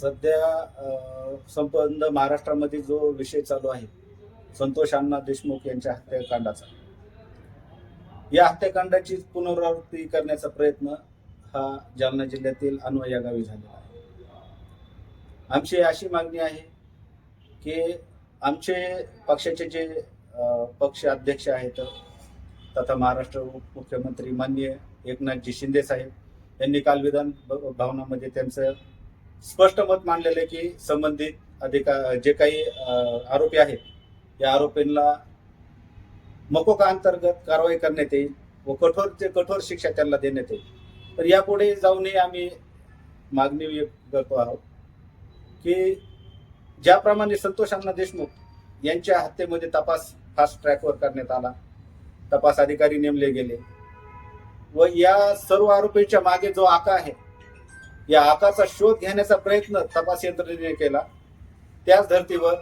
सध्या संबंध महाराष्ट्रामध्ये जो विषय चालू आहे संतोष अण्णा देशमुख यांच्या हत्याकांडाचा. या हत्याकांडाची पुनरावृत्ती करण्याचा प्रयत्न हा जालना जिल्ह्यातील अन्वय या गावी झालेला आहे. आमची अशी मागणी आहे की आमचे पक्षाचे जे पक्ष अध्यक्ष आहेत तथा महाराष्ट्र उपमुख्यमंत्री माननीय एकनाथजी शिंदे साहेब यांनी काल विधान भवनामध्ये त्यांचं स्पष्ट मत मांडलेलं आहे की संबंधित अधिका जे काही आरोपी आहेत या आरोपींना मकोका अंतर्गत कारवाई करण्यात येईल व कठोर ते कठोर शिक्षा त्यांना देण्यात येईल? तर यापुढे जाऊनही आम्ही मागणी करतो आहोत की ज्याप्रमाणे संतोष अण्णा देशमुख यांच्या हत्येमध्ये तपास फास्ट ट्रॅकवर करण्यात आला तपास अधिकारी नेमले गेले व या सर्व आरोपींच्या मागे जो आका आहे या आकाचा शोध घेण्याचा प्रयत्न तपास यंत्रणेने केला. त्याच धर्तीवर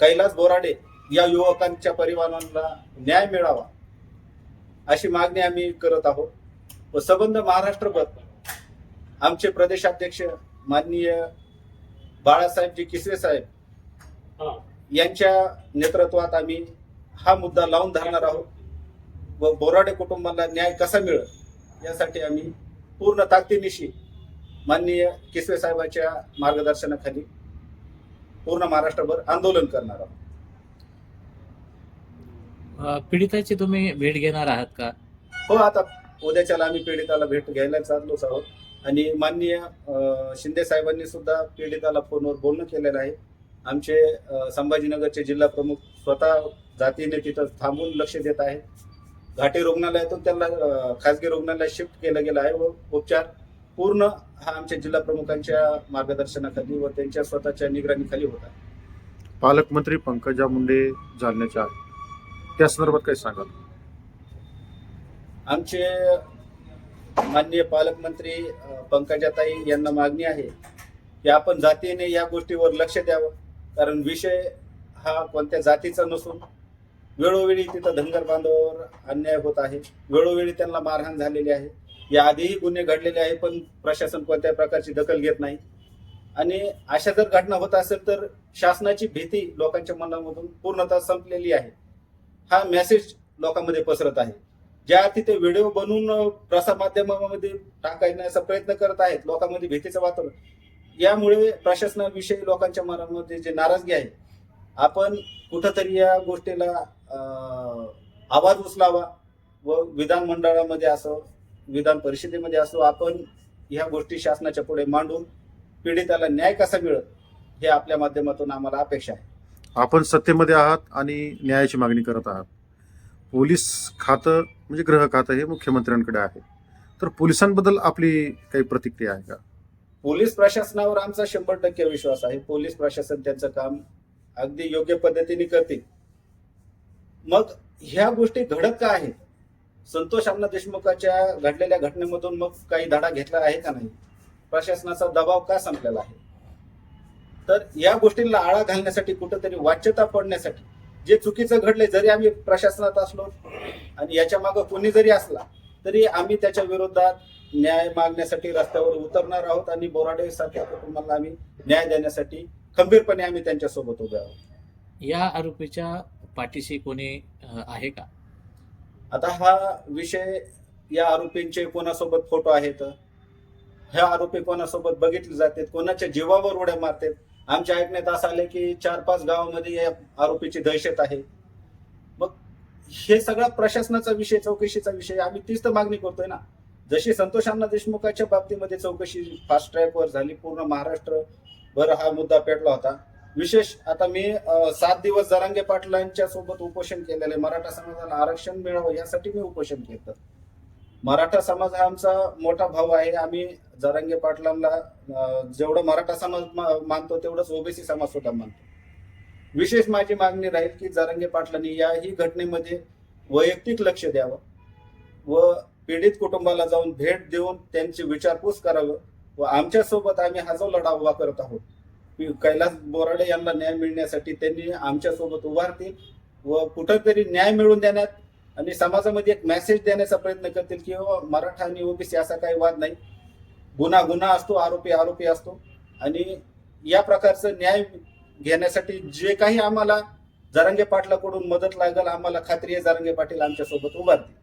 कैलास बोराडे या युवकांच्या परिवारांना न्याय मिळावा अशी मागणी आम्ही करत आहोत. व संबंध महाराष्ट्रभर आमचे प्रदेशाध्यक्ष माननीय बाळासाहेबजी किसरे साहेब यांच्या नेतृत्वात आम्ही हा मुद्दा लावून धरणार आहोत. व बोराडे कुटुंबाला न्याय कसा मिळेल यासाठी आम्ही पूर्ण ताकदीनिशी माननीय किसवे साहेबांच्या मार्गदर्शनाखाली पूर्ण महाराष्ट्रभर आंदोलन करणार आहोत. पीडिताची तुम्ही भेट घेणार आहात का? हो आता उद्याच्याला आम्ही पीडिताला भेट घ्यायला चाललोच आहोत. आणि माननीय शिंदे साहेबांनी सुद्धा पीडिताला फोनवर बोलणं केलेलं आहे. आमचे संभाजीनगरचे जिल्हा प्रमुख स्वतः जातीने तिथं थांबून लक्ष देत आहेत. घाटी रुग्णालयातून त्यांना खासगी रुग्णालयात शिफ्ट केलं गेलं आहे. व उपचार पूर्ण हा आमच्या जिल्हा प्रमुखांच्या मार्गदर्शनाखाली व त्यांच्या स्वतःच्या निगराणीखाली होत पालकमंत्री पंकजा मुंडे जालन्याच्या आहेत. त्या संदर्भात काही सांगाल? आमचे माननीय पालकमंत्री पंकजाताई यांना मागणी आहे की आपण जातीने या गोष्टीवर लक्ष द्यावं. कारण विषय हा कोणत्या जातीचा नसून वेळोवेळी तिथं धनगर बांधवावर अन्याय होत आहे. वेळोवेळी त्यांना मारहाण झालेली आहे. या आधीही गुन्हे घडलेले आहे पण प्रशासन कोणत्याही प्रकारची दखल घेत नाही. आणि अशा जर घटना होत असेल तर शासनाची भीती लोकांच्या मनामधून पूर्णतः संपलेली आहे. हा मेसेज लोकांमध्ये पसरत आहे. ज्या तिथे व्हिडिओ बनवून प्रसार माध्यमामध्ये टाकायचा प्रयत्न करत आहेत लोकांमध्ये भीतीचं वातावरण. यामुळे प्रशासनाविषयी लोकांच्या मनामध्ये जे नाराजगी आहे आपण कुठंतरी या गोष्टीला आवाज उचलावा व विधानमंडळामध्ये असो विधान परिषदेमध्ये असो आपण ह्या गोष्टी शासनाच्या पुढे मांडून पीडिताला न्याय कसा मिळत हे आपल्या माध्यमातून आम्हाला अपेक्षा आहे. आपण सत्तेमध्ये आहात आणि न्यायाची मागणी करत आहात. पोलीस खातं म्हणजे गृह खातं हे मुख्यमंत्र्यांकडे आहे. तर पोलिसांबद्दल आपली काही प्रतिक्रिया आहे का? पोलीस प्रशासनावर आमचा शंभर टक्के विश्वास आहे. पोलीस प्रशासन त्यांचं काम अगदी योग्य पद्धतीने करतील. मग ह्या गोष्टी घडत का आहेत? संतोष अण्णा देशमुखाच्या घडलेल्या घटनेमधून मग काही धडा घेतला आहे का नाही? प्रशासनाचा दबाव का संपलेला आहे? तर या गोष्टींना आळा घालण्यासाठी कुठंतरी वाच्यता पडण्यासाठी जे चुकीचं घडले जरी आम्ही प्रशासनात असलो आणि याच्या मागे कोणी जरी असला तरी आम्ही त्याच्या विरोधात न्याय मागण्यासाठी रस्त्यावर उतरणार आहोत आणि बोराडे सारख्या कुटुंबाला आम्ही न्याय देण्यासाठी खंबीरपणे आम्ही त्यांच्यासोबत उभे आहोत. या आरोपीच्या पाठीशी कोणी आहे का? आता हा विषय या आरोपींचे कोणासोबत फोटो आहेत? ह्या आरोपी कोणासोबत बघितले जातात? कोणाच्या जीवावर उड्या मारतात? आमच्या ऐकण्यात असं आले की चार पाच गावामध्ये या आरोपीची दहशत आहे. मग हे सगळा प्रशासनाचा विषय चौकशीचा विषय आम्ही तीच तर मागणी करतोय ना. जशी संतोष अण्णा देशमुखाच्या बाबतीमध्ये चौकशी फास्ट ट्रॅकवर झाली पूर्ण महाराष्ट्र भर हा मुद्दा पेटला होता. विशेष आता मी सात दिवस जरांगे पाटलांच्या सोबत उपोषण केलेलं आहे. मराठा समाजाला आरक्षण मिळावं यासाठी मी उपोषण केलं. मराठा समाज हा आमचा मोठा भाऊ आहे. आम्ही जरांगे पाटलांना जेवढं मराठा समाज मा- मानतो तेवढंच ओबीसी समाज सुद्धा मानतो. विशेष माझी मागणी राहील की जरांगे पाटलांनी याही घटनेमध्ये वैयक्तिक लक्ष द्यावं व पीडित कुटुंबाला जाऊन भेट देऊन त्यांची विचारपूस करावं व आमच्यासोबत आम्ही हा जो लढा उभा करत आहोत कैलास बोराडे यांना न्याय मिळण्यासाठी त्यांनी आमच्यासोबत उभारतील व कुठंतरी न्याय मिळवून देण्यात आणि समाजामध्ये एक मेसेज देण्याचा प्रयत्न करतील की हो, मराठा आणि ओबीसी असा काही वाद नाही. गुन्हा गुन्हा असतो आरोपी आरोपी असतो. आणि या प्रकारचं न्याय घेण्यासाठी जे काही आम्हाला जरंगे पाटलाकडून मदत लागेल आम्हाला खात्री आहे जरंगे पाटील आमच्यासोबत उभारतील